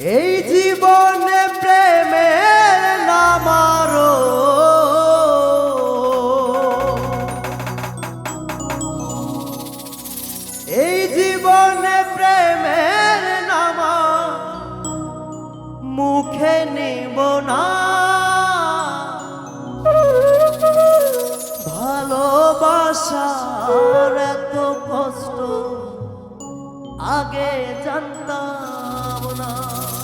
এই জীবনে প্রেমের নামারো এই জীবনে প্রেমের নামা মুখে নেব না। ভালোবাসার এত কষ্ট আগে জানতাম। না।